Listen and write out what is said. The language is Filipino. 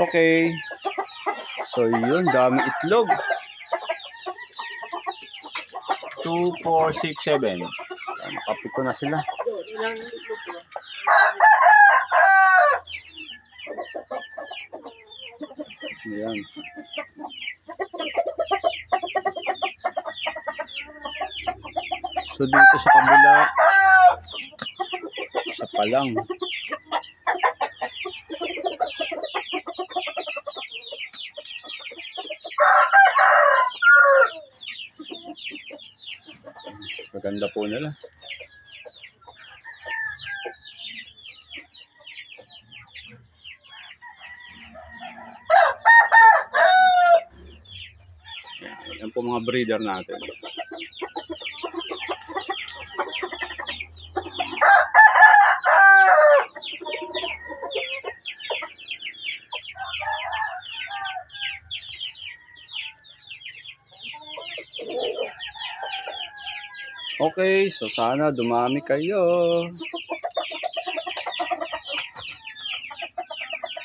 Okay. So yun, daming itlog. 2, 4, 6, 7. Nakapito na sila. Ayan. So dito sa kabila, isa pa lang. Maganda po nila. Yan, po mga breeder natin. Okay, so sana dumami kayo.